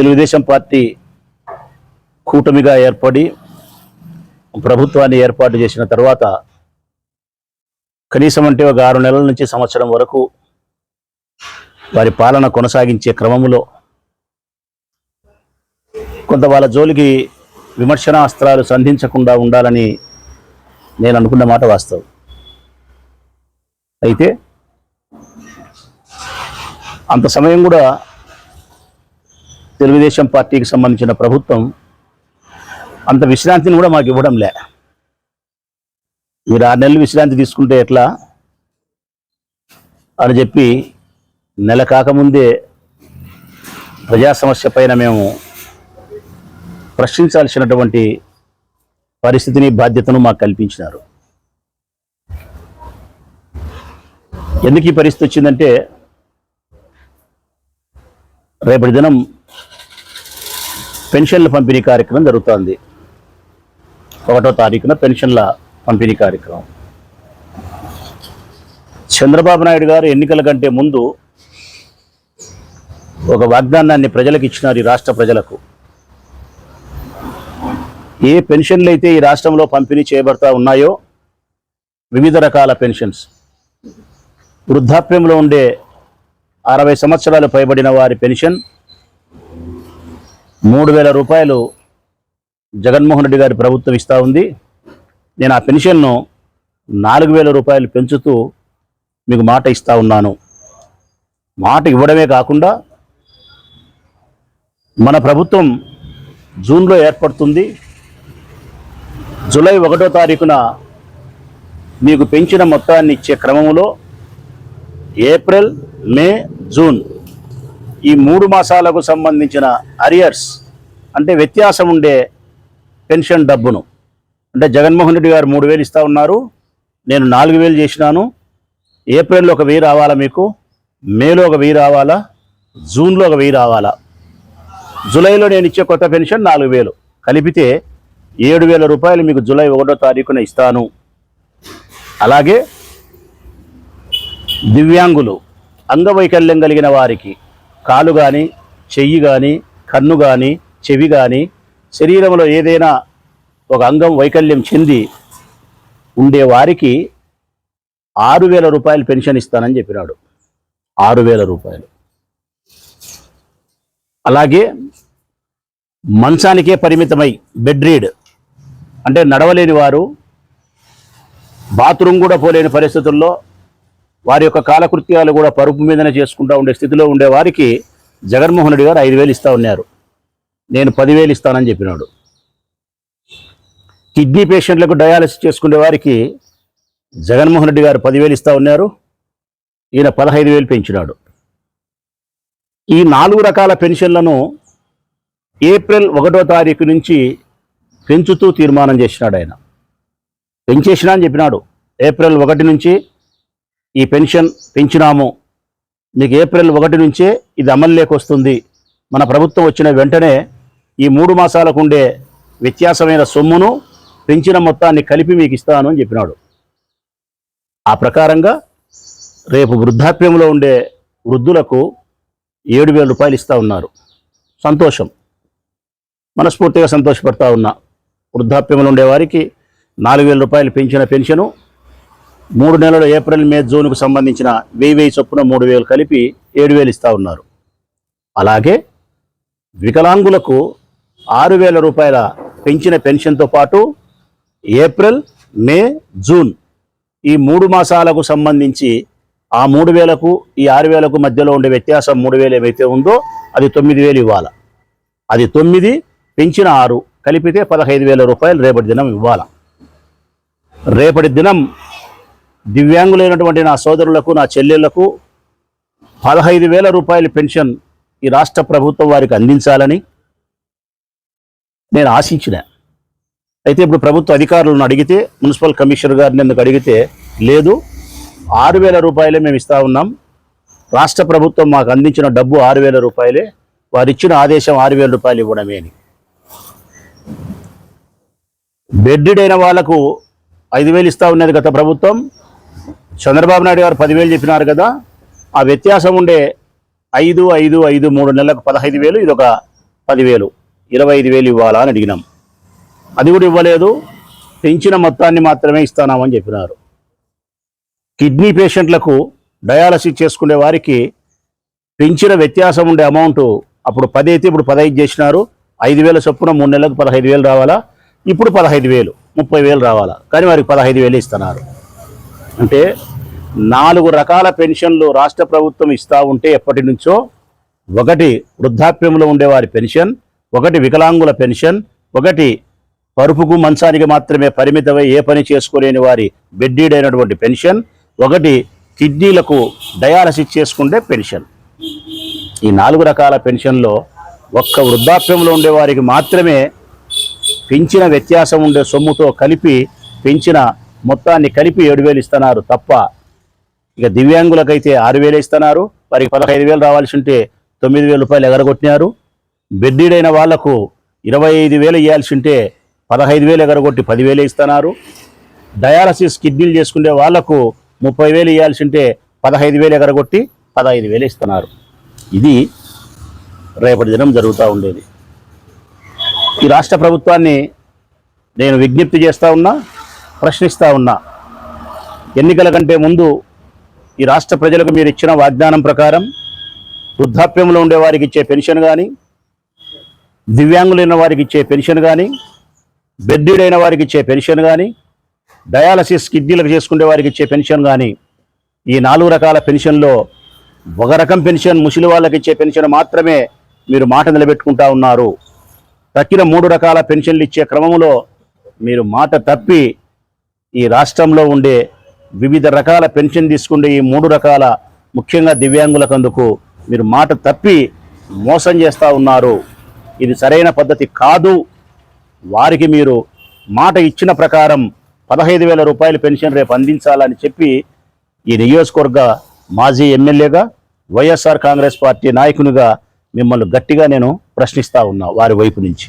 Telugu Desam party కూటమిగా ఏర్పడి ప్రభుత్వాన్ని ఏర్పాటు చేసిన తర్వాత కనీసం అంటే ఒక ఆరు నెలల నుంచి సంవత్సరం వరకు వారి పాలన కొనసాగించే క్రమంలో కొంత వాళ్ళ జోలికి విమర్శనాస్త్రాలు సంధించకుండా ఉండాలని నేను అనుకున్న మాట వాస్తవం. అయితే అంత సమయం కూడా తెలుగుదేశం పార్టీకి సంబంధించిన ప్రభుత్వం అంత విశ్రాంతిని కూడా మాకు ఇవ్వడం లే. మీరు ఆరు నెలలు విశ్రాంతి తీసుకుంటే ఎట్లా? అని చెప్పి నెల కాకముందే ప్రజా సమస్య పైన మేము ప్రశ్నించాల్సినటువంటి పరిస్థితిని బాధ్యతను మాకు కల్పించినారు. ఎందుకు ఈ పరిస్థితి వచ్చిందంటే రేపటి దినం పెన్షన్ల పంపిణీ కార్యక్రమం జరుగుతోంది. ఒకటో తారీఖున పెన్షన్ల పంపిణీ కార్యక్రమం. చంద్రబాబు నాయుడు గారు ఎన్నికల కంటే ముందు ఒక వాగ్దానాన్ని ప్రజలకు ఇచ్చినారు ఈ రాష్ట్ర ప్రజలకు. ఏ పెన్షన్లు అయితే ఈ రాష్ట్రంలో పంపిణీ చేయబడతా ఉన్నాయో వివిధ రకాల పెన్షన్స్. వృద్ధాప్యంలో ఉండే అరవై సంవత్సరాలు పైబడిన వారి పెన్షన్ మూడు వేల రూపాయలు జగన్మోహన్ రెడ్డి గారి ప్రభుత్వం ఇస్తూ ఉంది. నేను ఆ పెన్షన్ను నాలుగు వేల రూపాయలు పెంచుతూ మీకు మాట ఇస్తూ ఉన్నాను. మాట ఇవ్వడమే కాకుండా మన ప్రభుత్వం జూన్లో ఏర్పడుతుంది. జూలై ఒకటో తారీఖున మీకు పెంచిన మొత్తాన్ని ఇచ్చే క్రమంలో ఏప్రిల్ మే జూన్ ఈ మూడు మాసాలకు సంబంధించిన అరియర్స్ అంటే వ్యత్యాసం ఉండే పెన్షన్ డబ్బును. అంటే జగన్మోహన్ రెడ్డి గారు మూడు వేలు ఇస్తా ఉన్నారు నేను నాలుగు వేలు చేసినాను. ఏప్రిల్లో ఒక వెయ్యి రావాలా మీకు? మేలో ఒక వెయ్యి రావాలా? జూన్లో ఒక వెయ్యి రావాలా? జూలైలో నేను ఇచ్చే కొత్త పెన్షన్ నాలుగు వేలు. కలిపితే ఏడు వేల రూపాయలు మీకు జూలై ఒకటో తారీఖున ఇస్తాను. అలాగే దివ్యాంగులు అంగవైకల్యం కలిగిన వారికి కాలు కానీ చెయ్యి కానీ కన్ను కానీ చెవి కానీ శరీరంలో ఏదైనా ఒక అంగం వైకల్యం చెంది ఉండే వారికి ఆరు వేల రూపాయలు పెన్షన్ ఇస్తానని చెప్పినాడు. ఆరు వేల రూపాయలు. అలాగే మంచానికే పరిమితమై బెడ్ రీడ్ అంటే నడవలేని వారు బాత్రూమ్ కూడా పోలేని పరిస్థితుల్లో వారి యొక్క కాలకృత్యాలు కూడా పరుపు మీదనే చేసుకుంటూ ఉండే స్థితిలో ఉండే వారికి జగన్మోహన్ రెడ్డి గారు ఐదు వేలు ఇస్తా ఉన్నారు. నేను పదివేలు ఇస్తానని చెప్పినాడు. కిడ్నీ పేషెంట్లకు డయాలసిస్ చేసుకునే వారికి జగన్మోహన్ రెడ్డి గారు పదివేలు ఇస్తా ఉన్నారు. ఈయన పదహైదు వేలు పెంచినాడు. ఈ నాలుగు రకాల పెన్షన్లను ఏప్రిల్ ఒకటో తారీఖు నుంచి పెంచుతూ తీర్మానం చేసినాడు ఆయన. పెంచేసినా అని చెప్పినాడు. ఏప్రిల్ ఒకటి నుంచి ఈ పెన్షన్ పెంచినాము. మీకు ఏప్రిల్ ఒకటి నుంచే ఇది అమల్లోకి వస్తుంది. మన ప్రభుత్వం వచ్చిన వెంటనే ఈ మూడు మాసాలకు ఉండే వ్యత్యాసమైన సొమ్మును పెంచిన మొత్తాన్ని కలిపి మీకు ఇస్తాను అని చెప్పినాడు. ఆ ప్రకారంగా రేపు వృద్ధాప్యంలో ఉండే వృద్ధులకు ఏడు వేల రూపాయలు ఇస్తూ ఉన్నారు. సంతోషం. మనస్ఫూర్తిగా సంతోషపడతా ఉన్నా. వృద్ధాప్యంలో ఉండే వారికి నాలుగు వేల రూపాయలు పెంచిన పెన్షను మూడు నెలలు ఏప్రిల్ మే జూన్కు సంబంధించిన వెయ్యి వెయ్యి చొప్పున మూడు వేలు కలిపి ఏడు వేలు ఇస్తూ ఉన్నారు. అలాగే వికలాంగులకు ఆరు వేల రూపాయల పెంచిన పెన్షన్తో పాటు ఏప్రిల్ మే జూన్ ఈ మూడు మాసాలకు సంబంధించి ఆ మూడు వేలకు ఈ ఆరు వేలకు మధ్యలో ఉండే వ్యత్యాసం మూడు వేలు ఏవైతే ఉందో అది తొమ్మిది వేలు ఇవ్వాలి. అది తొమ్మిది పెంచిన ఆరు కలిపితే పదహైదు వేల రూపాయలు రేపటి దినం ఇవ్వాలి. రేపటి దినం దివ్యాంగులైనటువంటి నా సోదరులకు నా చెల్లెళ్ళకు పదహైదు వేల రూపాయల పెన్షన్ ఈ రాష్ట్ర ప్రభుత్వం వారికి అందించాలని నేను ఆశించిన. అయితే ఇప్పుడు ప్రభుత్వ అధికారులను అడిగితే మున్సిపల్ కమిషనర్ గారిని ఎందుకు అడిగితే లేదు ఆరు వేల రూపాయలే మేము ఇస్తా ఉన్నాం. రాష్ట్ర ప్రభుత్వం మాకు అందించిన డబ్బు ఆరు వేల రూపాయలే. వారు ఇచ్చిన ఆదేశం ఆరు వేల రూపాయలు ఇవ్వడమే అని. బెడ్డెడ్ అయిన వాళ్ళకు ఐదు వేలు ఇస్తా ఉన్నది గత ప్రభుత్వం. చంద్రబాబు నాయుడు గారు పదివేలు చెప్పినారు కదా ఆ వ్యత్యాసం ఉండే ఐదు ఐదు ఐదు మూడు నెలలకు పదహైదు వేలు ఇది ఒక పదివేలు. ఇరవై ఐదు వేలు ఇవ్వాలా అని అడిగినాం. అది కూడా ఇవ్వలేదు. పెంచిన మొత్తాన్ని మాత్రమే ఇస్తానామని చెప్పినారు. కిడ్నీ పేషెంట్లకు డయాలసిస్ చేసుకునే వారికి పెంచిన వ్యత్యాసం ఉండే అమౌంట్ అప్పుడు పది అయితే ఇప్పుడు పదహైదు చేసినారు. ఐదు వేల చొప్పున మూడు నెలలకు పదహైదు వేలు రావాలా? ఇప్పుడు పదహైదు వేలు ముప్పై వేలు రావాలా? కానీ వారికి పదహైదు వేలు ఇస్తున్నారు. అంటే నాలుగు రకాల పెన్షన్లు రాష్ట్ర ప్రభుత్వం ఇస్తూ ఉంటే ఎప్పటి నుంచో ఒకటి వృద్ధాప్యంలో ఉండేవారి పెన్షన్ ఒకటి వికలాంగుల పెన్షన్ ఒకటి పరుపుకు మంచానికి మాత్రమే పరిమితమై ఏ పని చేసుకోలేని వారి బెడ్డీడైనటువంటి పెన్షన్ ఒకటి కిడ్నీలకు డయాలసిస్ చేసుకుంటే పెన్షన్. ఈ నాలుగు రకాల పెన్షన్లో ఒక్క వృద్ధాప్యంలో ఉండేవారికి మాత్రమే పెంచిన వ్యత్యాసం ఉండే సొమ్ముతో కలిపి పెంచిన మొత్తాన్ని కలిపి ఏడు వేలు ఇస్తున్నారు తప్ప ఇక దివ్యాంగులకైతే ఆరు వేలు ఇస్తున్నారు. వారికి పదహైదు వేలు రావాల్సి ఉంటే తొమ్మిది వేల రూపాయలు ఎగరగొట్టినారు. బెడ్డీడైన వాళ్ళకు ఇరవై ఐదు వేలు ఇవ్వాల్సి ఉంటే పదహైదు వేలు ఎగరగొట్టి పదివేలు ఇస్తున్నారు. డయాలసిస్ కిడ్నీలు చేసుకునే వాళ్ళకు ముప్పై వేలు ఇవ్వాల్సి ఉంటే పదహైదు వేలు ఎగరగొట్టి పదహైదు వేలు ఇస్తున్నారు. ఇది రేపటి దినం జరుగుతూ ఉండేది. ఈ రాష్ట్ర ప్రభుత్వాన్ని నేను విజ్ఞప్తి చేస్తూ ఉన్నా ప్రశ్నిస్తూ ఉన్నా. ఎన్నికల కంటే ముందు ఈ రాష్ట్ర ప్రజలకు మీరు ఇచ్చిన వాగ్దానం ప్రకారం వృద్ధాప్యంలో ఉండే వారికి ఇచ్చే పెన్షన్ కానీ దివ్యాంగులైన వారికి ఇచ్చే పెన్షన్ కానీ బెడ్డీడైన వారికి ఇచ్చే పెన్షన్ కానీ డయాలసిస్ కిడ్నీలకు చేసుకునే వారికి ఇచ్చే పెన్షన్ కానీ ఈ నాలుగు రకాల పెన్షన్లో ఒక రకం పెన్షన్ ముసలి వాళ్ళకి ఇచ్చే పెన్షన్ మాత్రమే మీరు మాట నిలబెట్టుకుంటా ఉన్నారు. తక్కిన మూడు రకాల పెన్షన్లు ఇచ్చే క్రమంలో మీరు మాట తప్పి ఈ రాష్ట్రంలో ఉండే వివిధ రకాల పెన్షన్ తీసుకుంటే ఈ మూడు రకాల ముఖ్యంగా దివ్యాంగులకు అందుకు మీరు మాట తప్పి మోసం చేస్తూ ఉన్నారు. ఇది సరైన పద్ధతి కాదు. వారికి మీరు మాట ఇచ్చిన ప్రకారం పదహైదు వేల రూపాయల పెన్షన్ రేపు అందించాలని చెప్పి ఈ నియోజకవర్గ మాజీ ఎమ్మెల్యేగా వైఎస్ఆర్ కాంగ్రెస్ పార్టీ నాయకునిగా మిమ్మల్ని గట్టిగా నేను ప్రశ్నిస్తూ ఉన్నా వారి వైపు నుంచి.